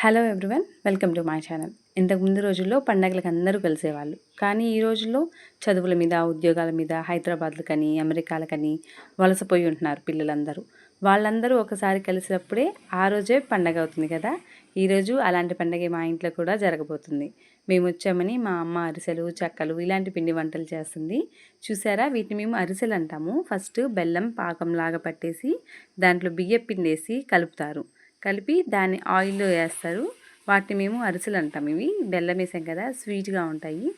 Hello everyone welcome to my channel. ఇంతకు ముందు రోజుల్లో పండగలకు అందరూ కలిసేవాళ్ళు. కానీ ఈ రోజుల్లో చదువుల మీద ఉద్యోగాల మీద హైదరాబాద్లకని అమెరికాలకని వలసపోయి ఉంటున్నారు పిల్లలందరూ. వాళ్ళందరూ ఒకసారి కలిసినప్పుడే ఆ రోజే పండగ అవుతుంది కదా? ఈరోజు అలాంటి పండగ మా ఇంట్లో కూడా జరగబోతుంది. మేము వచ్చామని మా అమ్మ అరిసెలు చెక్కలు ఇలాంటి పిండి వంటలు చేస్తుంది. చూసారా? వీటిని మేము అరిసెలు అంటాము ఫస్ట్ బెల్లం పాకంలాగా పట్టేసి దాంట్లో బియ్య పిండి వేసి కలుపుతారు. కలిపి దాన్ని ఆయిల్లో వేస్తారు. వాటిని మేము అరిసెలు అంటాం. ఇవి బెల్లం వేసాం కదా స్వీట్గా ఉంటాయి.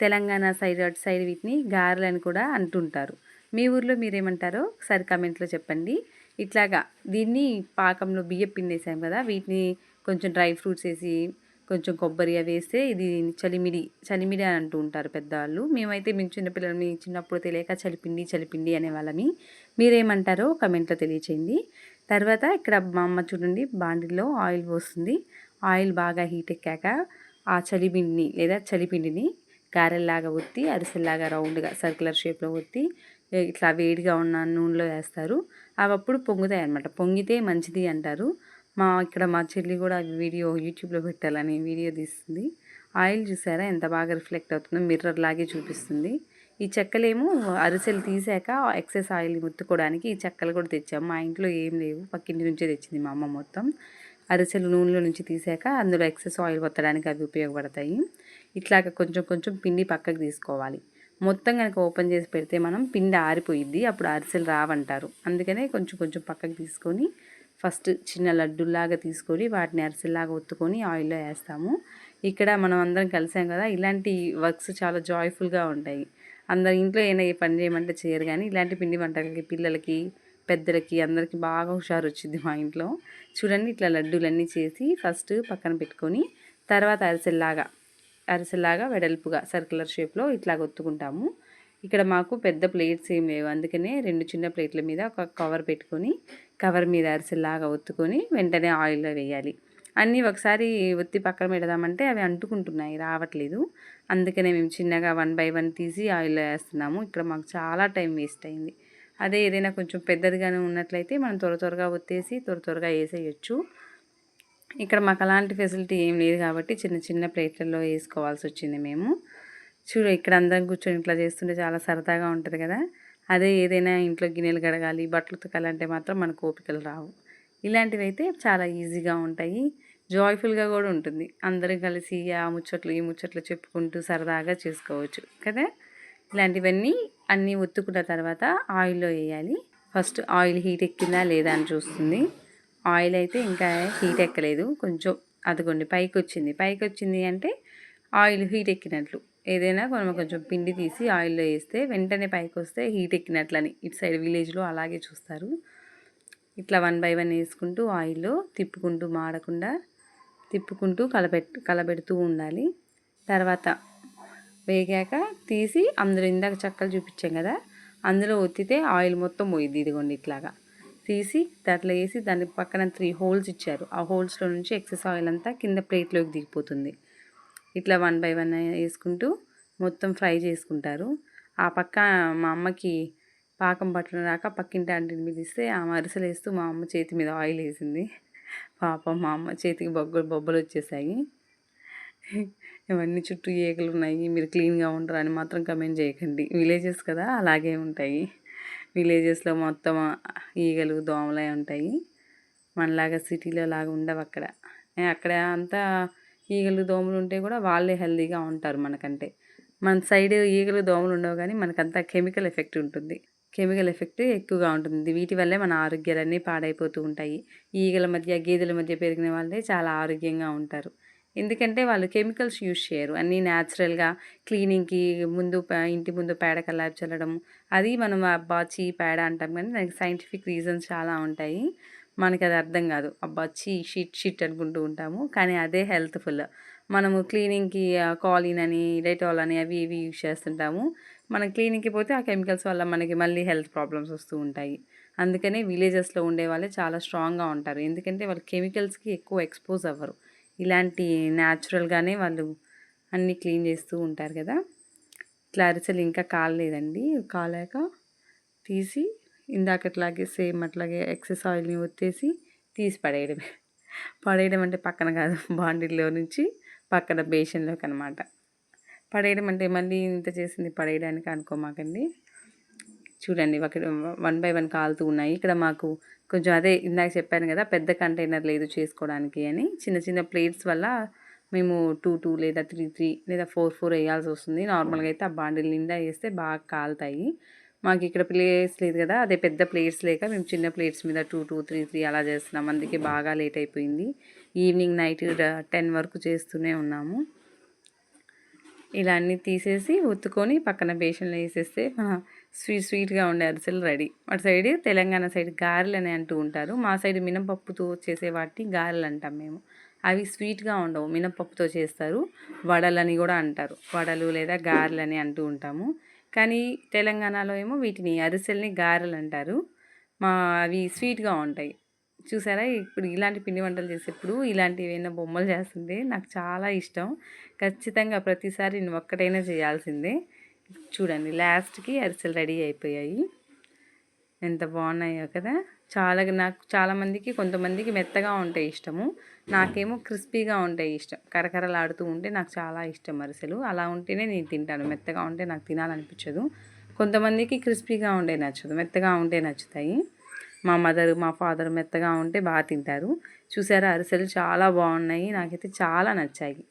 తెలంగాణ సైడ్ అటు సైడ్ వీటిని గారెలు అని కూడా అంటుంటారు. మీ ఊర్లో మీరేమంటారో ఒకసారి కమెంట్లో చెప్పండి. ఇట్లాగా దీన్ని పాకంలో బియ్యం పిండేసాం కదా వీటిని కొంచెం డ్రై ఫ్రూట్స్ వేసి కొంచెం కొబ్బరి అవి వేస్తే ఇది చలిమిడి చలిమిడి అని అంటూ ఉంటారు పెద్దవాళ్ళు. మేమైతే మేము చిన్నపిల్లలని చిన్నప్పుడు తెలియక చలిపిండి చలిపిండి అనేవాళ్ళమి మీరేమంటారో కమెంట్లో తెలియచేయండి. తర్వాత ఇక్కడ మా అమ్మ చూడండి బాండిలో ఆయిల్ పోస్తుంది. ఆయిల్ బాగా హీట్ ఎక్కాక ఆ చలిపిండిని లేదా చలిపిండిని గారెల్లాగా ఒత్తి అరిసెల్లాగా రౌండ్గా సర్కులర్ షేప్లో ఒత్తి ఇట్లా వేడిగా ఉన్న నూనెలో వేస్తారు. అవి అప్పుడు పొంగుతాయి అనమాట పొంగితే మంచిది అంటారు. మా ఇక్కడ మా చెల్లి కూడా వీడియో యూట్యూబ్లో పెట్టాలని వీడియో తీస్తుంది. ఆయిల్ చూసారా? ఎంత బాగా రిఫ్లెక్ట్ అవుతుందో మిర్రర్ లాగే చూపిస్తుంది. ఈ చెక్కలేమో అరిసెలు తీసాక ఎక్సెస్ ఆయిల్ ముత్తుకోవడానికి ఈ చెక్కలు కూడా తెచ్చాము మా ఇంట్లో ఏం లేవు. పక్కింటి నుంచే తెచ్చింది మా అమ్మ మొత్తం. అరిసెలు నూనెలో నుంచి తీసాక అందులో ఎక్సెస్ ఆయిల్ కొత్తడానికి అవి ఉపయోగపడతాయి. ఇట్లాగ కొంచెం కొంచెం పిండి పక్కకు తీసుకోవాలి. మొత్తం కనుక ఓపెన్ చేసి పెడితే మనం పిండి ఆరిపోయిద్ది. అప్పుడు అరిసెలు రావంటారు. అందుకనే కొంచెం కొంచెం పక్కకు తీసుకొని ఫస్ట్ చిన్న లడ్డులాగా తీసుకొని వాటిని అరిసెల్లాగా ఒత్తుకొని ఆయిల్లో వేస్తాము. ఇక్కడ మనం అందరం కలిసాం కదా ఇలాంటి వర్క్స్ చాలా జాయ్ఫుల్గా ఉంటాయి. అందరి ఇంట్లో ఏమైనా ఏ పని చేయమంటే చేయరు కానీ ఇలాంటి పిండి వంటలకి పిల్లలకి పెద్దలకి అందరికీ బాగా హుషారు వచ్చింది మా ఇంట్లో. చూడండి ఇట్లా లడ్డూలన్నీ చేసి ఫస్ట్ పక్కన పెట్టుకొని తర్వాత అరిసెల్లాగా అరిసెల్లాగా వెడల్పుగా సర్కులర్ షేప్లో ఇట్లా ఒత్తుకుంటాము. ఇక్కడ మాకు పెద్ద ప్లేట్స్ ఏం లేవు. అందుకనే రెండు చిన్న ప్లేట్ల మీద ఒక కవర్ పెట్టుకొని కవర్ మీద అరిసెల్లాగా ఒత్తుకొని వెంటనే ఆయిల్లో వేయాలి. అన్నీ ఒకసారి ఒత్తి పక్కన పెడదామంటే అవి అంటుకుంటున్నాయి రావట్లేదు. అందుకనే మేము చిన్నగా వన్ బై వన్ తీసి ఆయిల్లో వేస్తున్నాము. ఇక్కడ మాకు చాలా టైం వేస్ట్ అయింది. అదే ఏదైనా కొంచెం పెద్దదిగానే ఉన్నట్లయితే మనం త్వర త్వరగా ఒత్తేసి త్వర త్వరగా వేసేయచ్చు. ఇక్కడ మాకు అలాంటి ఫెసిలిటీ ఏం లేదు కాబట్టి చిన్న చిన్న ప్లేట్లలో వేసుకోవాల్సి వచ్చింది మేము. చూడు ఇక్కడ అందరం కూర్చొని ఇట్లా చేస్తుంటే చాలా సరదాగా ఉంటుంది కదా. అదే ఏదైనా ఇంట్లో గిన్నెలు గడగాలి బట్టలు తొక్కాలంటే మాత్రం మనకు ఓపికలు రావు. ఇలాంటివి అయితే చాలా ఈజీగా ఉంటాయి. జాయ్ఫుల్గా కూడా ఉంటుంది. అందరం కలిసి ఆ ముచ్చట్లు ఈ ముచ్చట్లు చెప్పుకుంటూ సరదాగా చేసుకోవచ్చు. కదా? ఇలాంటివన్నీ అన్నీ ఒత్తుకున్న తర్వాత ఆయిల్లో వేయాలి. ఫస్ట్ ఆయిల్ హీట్ ఎక్కిందా లేదా అని చూస్తుంది. ఆయిల్ అయితే ఇంకా హీట్ ఎక్కలేదు. కొంచెం అదిగోండి పైకి వచ్చింది పైకి వచ్చింది అంటే ఆయిల్ హీట్ ఎక్కినట్లు. ఏదైనా మనం కొంచెం పిండి తీసి ఆయిల్లో వేస్తే వెంటనే పైకి వస్తే హీట్ ఎక్కినట్లని. ఇటు సైడ్ విలేజ్లో అలాగే చూస్తారు. ఇట్లా వన్ బై వన్ వేసుకుంటూ ఆయిల్లో తిప్పుకుంటూ మాడకుండా తిప్పుకుంటూ కలపెట్ కలబెడుతూ ఉండాలి. తర్వాత వేగాక తీసి అందులో ఇందాక చక్కలు చూపించాం కదా అందులో ఒత్తితే ఆయిల్ మొత్తం పోయింది ఇదిగోండి ఇట్లాగా. తీసి దాంట్లో వేసి దాని పక్కన త్రీ హోల్స్ ఇచ్చారు. ఆ హోల్స్లో నుంచి ఎక్సెస్ ఆయిల్ అంతా కింద ప్లేట్లోకి దిగిపోతుంది. ఇట్లా వన్ బై వన్ వేసుకుంటూ మొత్తం ఫ్రై చేసుకుంటారు. ఆ పక్క మా అమ్మకి పాకం పట్టడం రాక పక్కింటి ఆంటీని ఇస్తే ఆ అరిసెలు వేస్తూ మా అమ్మ చేతి మీద ఆయిల్ వేసింది. పాపం మా అమ్మ చేతికి బొగ్గులు బొబ్బలు వచ్చేసాయి. ఇవన్నీ చుట్టూ ఈగలు ఉన్నాయి. మీరు క్లీన్గా ఉంటారు అని మాత్రం కమెంట్ చేయకండి. విలేజెస్ కదా అలాగే ఉంటాయి. విలేజెస్లో మొత్తం ఈగలు దోమలే ఉంటాయి. మనలాగా సిటీలో లాగా ఉండవు అక్కడ. అక్కడ అంతా ఈగలు దోమలు ఉంటే కూడా వాళ్ళే హెల్దీగా ఉంటారు మనకంటే. మన సైడ్ ఈగలు దోమలు ఉండవు కానీ మనకంతా కెమికల్ ఎఫెక్ట్ ఉంటుంది. కెమికల్ ఎఫెక్ట్ ఎక్కువగా ఉంటుంది. వీటి వల్లే మన ఆరోగ్యాలన్నీ పాడైపోతూ ఉంటాయి. ఈగల మధ్య గేదెల మధ్య పెరిగిన వాళ్ళే చాలా ఆరోగ్యంగా ఉంటారు. ఎందుకంటే వాళ్ళు కెమికల్స్ యూజ్ చేయరు. అన్నీ న్యాచురల్గా క్లీనింగ్కి ముందు ఇంటి ముందు పేడ కల్లాపి చల్లడం అది మనం అబ్బా చీ పేడ అంటాం కానీ దానికి సైంటిఫిక్ రీజన్స్ చాలా ఉంటాయి. మనకి అది అర్థం కాదు. అబ్బా చీ షిట్ షిట్ అనుకుంటూ ఉంటాము. కానీ అదే హెల్త్ఫుల్. మనము క్లీనింగ్కి కాలిన్ అని డెటాల్ అని అవి ఇవి యూజ్ చేస్తుంటాము. మనం క్లినిక్కి పోతే ఆ కెమికల్స్ వల్ల మనకి మళ్ళీ హెల్త్ ప్రాబ్లమ్స్ వస్తూ ఉంటాయి. అందుకనే విలేజెస్లో ఉండే వాళ్ళే చాలా స్ట్రాంగ్గా ఉంటారు. ఎందుకంటే వాళ్ళు కెమికల్స్కి ఎక్కువ ఎక్స్పోజ్ అవ్వరు. ఇలాంటి న్యాచురల్గానే వాళ్ళు అన్నీ క్లీన్ చేస్తూ ఉంటారు కదా. ఇట్లా అరిసెలు ఇంకా కాలేదండి కాలేక తీసి ఇందాకట్లాగే సేమ్ అట్లాగే ఎక్సెస్ ఆయిల్ని ఒత్తేసి తీసి పడేయడమే. పడేయడం అంటే పక్కన కాదు బాండిల్లో నుంచి పక్కన బేషన్లోకి అనమాట పడేయడం అంటే మళ్ళీ ఇంత చేసింది పడేయడానికి అనుకోమాకండి. చూడండి ఒక వన్ బై వన్ కాలుతూ ఉన్నాయి. ఇక్కడ మాకు కొంచెం అదే ఇందాక చెప్పాను కదా పెద్ద కంటైనర్ లేదు చేసుకోవడానికి అని. చిన్న చిన్న ప్లేట్స్ వల్ల మేము టూ టూ లేదా త్రీ త్రీ లేదా ఫోర్ ఫోర్ వేయాల్సి వస్తుంది. నార్మల్గా అయితే ఆ బాండిల్ నిండా వేస్తే బాగా కాలుతాయి. మాకు ఇక్కడ ప్లేస్ లేదు కదా అదే పెద్ద ప్లేట్స్ లేక మేము చిన్న ప్లేట్స్ మీద టూ టూ త్రీ త్రీ అలా చేస్తున్నాం. అందుకే బాగా లేట్ అయిపోయింది. ఈవినింగ్ నైట్ టెన్ వరకు చేస్తూనే ఉన్నాము. ఇలా అన్నీ తీసేసి ఉత్తుకొని పక్కన బేషన్లో వేసేస్తే స్వీట్ స్వీట్గా ఉండే అరిసెలు రెడీ. అటు సైడ్ తెలంగాణ సైడ్ గారెలు అని అంటూ ఉంటారు. మా సైడ్ మినపప్పుతో చేసే వాటిని గారెలు అంటాం మేము. అవి స్వీట్గా ఉండవు. మినపప్పుతో చేస్తారు. వడలని కూడా అంటారు. వడలు లేదా గారెలు అని అంటూ ఉంటాము. కానీ తెలంగాణలో ఏమో వీటిని అరిసెల్ని గారెలు అంటారు మా అవి స్వీట్గా ఉంటాయి. చూసారా? ఇప్పుడు ఇలాంటి పిండి వంటలు చేసేప్పుడు ఇలాంటివి ఏమైనా బొమ్మలు చేస్తుంది నాకు చాలా ఇష్టం. ఖచ్చితంగా ప్రతిసారి నేను ఒక్కటైనా చేయాల్సిందే. చూడండి లాస్ట్కి అరిసెలు రెడీ అయిపోయాయి. ఎంత బాగున్నాయో కదా! చాలా నాకు చాలామందికి కొంతమందికి మెత్తగా ఉంటాయి ఇష్టము. నాకేమో క్రిస్పీగా ఉంటాయి ఇష్టం. కరకరలాడుతూ ఉంటే నాకు చాలా ఇష్టం అరిసెలు. అలా ఉంటేనే నేను తింటాను. మెత్తగా ఉంటే నాకు తినాలనిపించదు. కొంతమందికి క్రిస్పీగా ఉంటే నచ్చదు. మెత్తగా ఉంటే నచ్చుతాయి. మా మదర్ మా ఫాదర్ మెత్తగా ఉంటే బాగా తింటారు. చూసారా? అరిసెలు చాలా బాగున్నాయి. నాకైతే చాలా నచ్చాయి.